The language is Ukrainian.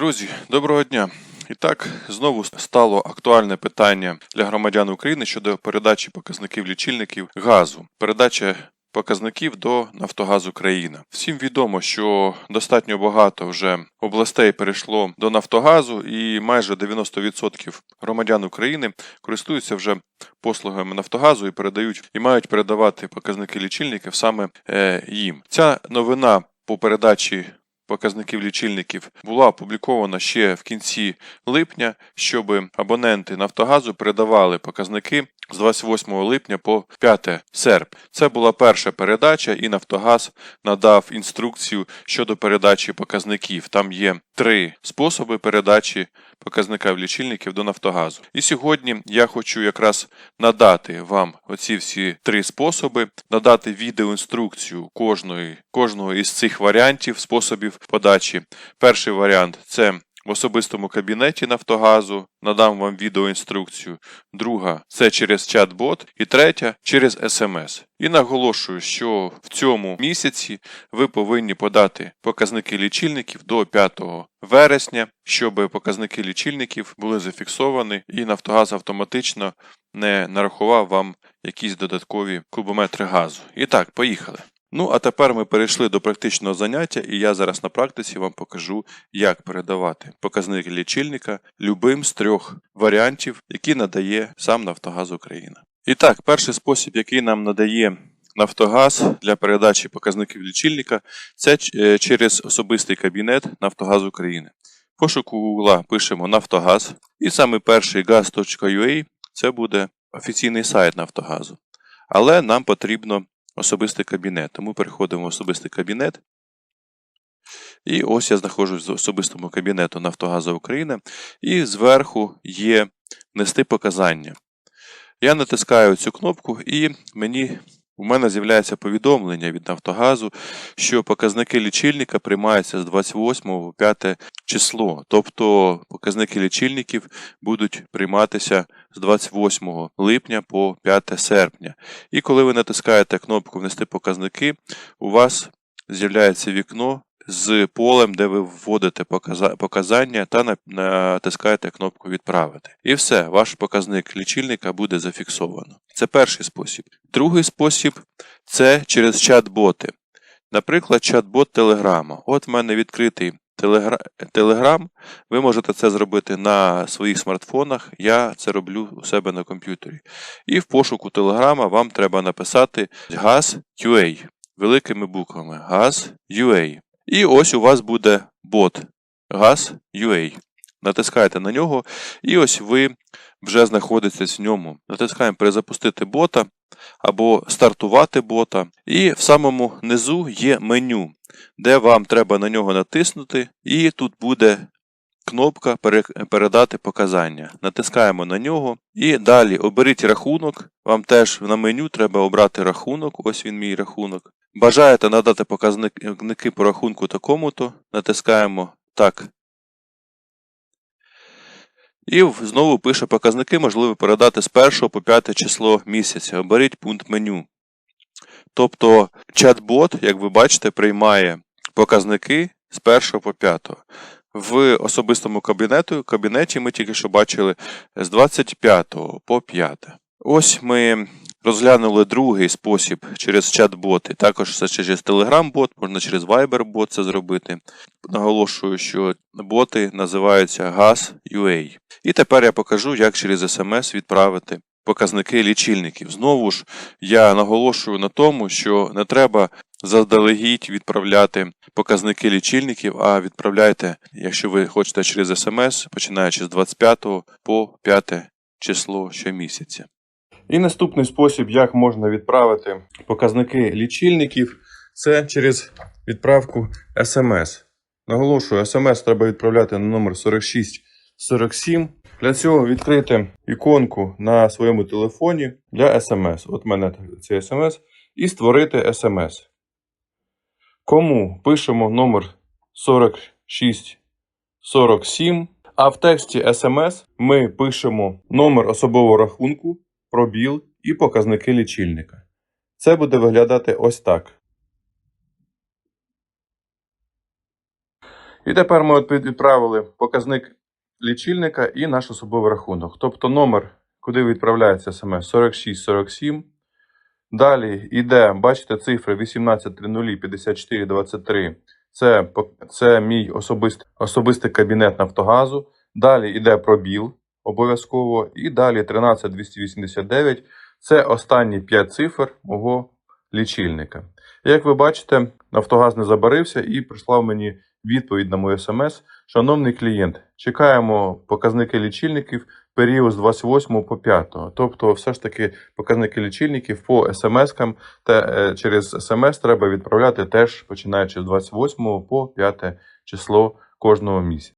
Друзі, доброго дня. І так, знову стало актуальне питання для громадян України щодо передачі показників лічильників газу. Передача показників до Нафтогаз Україна. Всім відомо, що достатньо багато вже областей перейшло до Нафтогазу, і майже 90% громадян України користуються вже послугами Нафтогазу і передають і мають передавати показники лічильників саме е, їм. Ця новина по передачі показників лічильників була опублікована ще в кінці липня, щоб абоненти Нафтогазу передавали показники з 28 липня по 5 серпня. Це була перша передача, і Нафтогаз надав інструкцію щодо передачі показників. Там є три способи передачі показника лічильників до Нафтогазу. І сьогодні я хочу якраз надати вам оці всі три способи, надати відеоінструкцію кожної, кожного із цих варіантів, способів подачі. Перший варіант це в особистому кабінеті Нафтогазу, надам вам відеоінструкцію. Друга це через чат-бот. І третя через смс. І наголошую, що в цьому місяці ви повинні подати показники лічильників до 5 вересня, щоб показники лічильників були зафіксовані і Нафтогаз автоматично не нарахував вам якісь додаткові кубометри газу. І так, поїхали. Ну, а тепер ми перейшли до практичного заняття, і я зараз на практиці вам покажу, як передавати показники лічильника любим з трьох варіантів, які надає сам Нафтогаз Україна. І так, перший спосіб, який нам надає Нафтогаз для передачі показників лічильника, це е, через особистий кабінет Нафтогаз України. Пошуку Google пишемо Нафтогаз, і саме перший gas.ua це буде офіційний сайт Нафтогазу. Але нам потрібно особистий кабінет. Тому переходимо в особистий кабінет. І ось я знаходжусь в особистому кабінету Нафтогазу України. І зверху є нести показання. Я натискаю цю кнопку, і мені. У мене з'являється повідомлення від Нафтогазу, що показники лічильника приймаються з 28 по 5 число. Тобто показники лічильників будуть прийматися з 28 липня по 5 серпня. І коли ви натискаєте кнопку Внести показники, у вас з'являється вікно з полем, де ви вводите показання та натискаєте кнопку Відправити. І все, ваш показник лічильника буде зафіксовано. Це перший спосіб. Другий спосіб це через чат-боти. Наприклад, чат-бот Телеграма. От в мене відкритий Телеграм. Ви можете це зробити на своїх смартфонах. Я це роблю у себе на комп'ютері. І в пошуку Телеграма вам треба написати GAS.UA великими буквами GAS.UA. І ось у вас буде бот GAS.UA. Натискаєте на нього, і ось ви вже знаходитесь в ньому. Натискаємо перезапустити бота або стартувати бота. І в самому низу є меню, де вам треба на нього натиснути, і тут буде кнопка Передати показання. Натискаємо на нього. І далі оберіть рахунок. Вам теж на меню треба обрати рахунок. Ось він мій рахунок. Бажаєте надати показники по рахунку такому-то. Натискаємо так. І знову пише показники, можливо передати з 1 по 5 число місяця. Оберіть пункт меню. Тобто чат-бот, як ви бачите, приймає показники з 1 по 5. В особистому кабінету, кабінеті ми тільки що бачили з 25 по 5. Ось ми розглянули другий спосіб через чат-боти. Також це через Telegram-бот, можна через Viber-бот це зробити. Наголошую, що боти називаються GAS.UA. І тепер я покажу, як через SMS відправити показники лічильників. Знову ж я наголошую на тому, що не треба заздалегідь відправляти показники лічильників, а відправляйте, якщо ви хочете через смс, починаючи з 25 по 5 число щомісяця. І наступний спосіб, як можна відправити показники лічильників, це через відправку смс. Наголошую, смс треба відправляти на номер 4647. Для цього відкрити іконку на своєму телефоні для смс. От мене це смс. І створити смс. Кому пишемо номер 4647. А в тексті смс ми пишемо номер особового рахунку, пробіл і показники лічильника. Це буде виглядати ось так. І тепер ми відправили показник лічильника і наш особовий рахунок. Тобто номер, куди відправляється смс 4647. Далі йде, бачите, цифри 18305423. Це, це мій особистий, особистий кабінет Нафтогазу. Далі йде пробіл обов'язково. І далі 13289. Це останні 5 цифр мого лічильника. Як ви бачите, Нафтогаз не забарився і прислав мені відповідь на мою смс. Шановний клієнт, чекаємо показники лічильників період з 28 по 5. Тобто, все ж таки, показники лічильників по смс-кам та е, через смс треба відправляти теж починаючи з 28 по 5 число кожного місяця.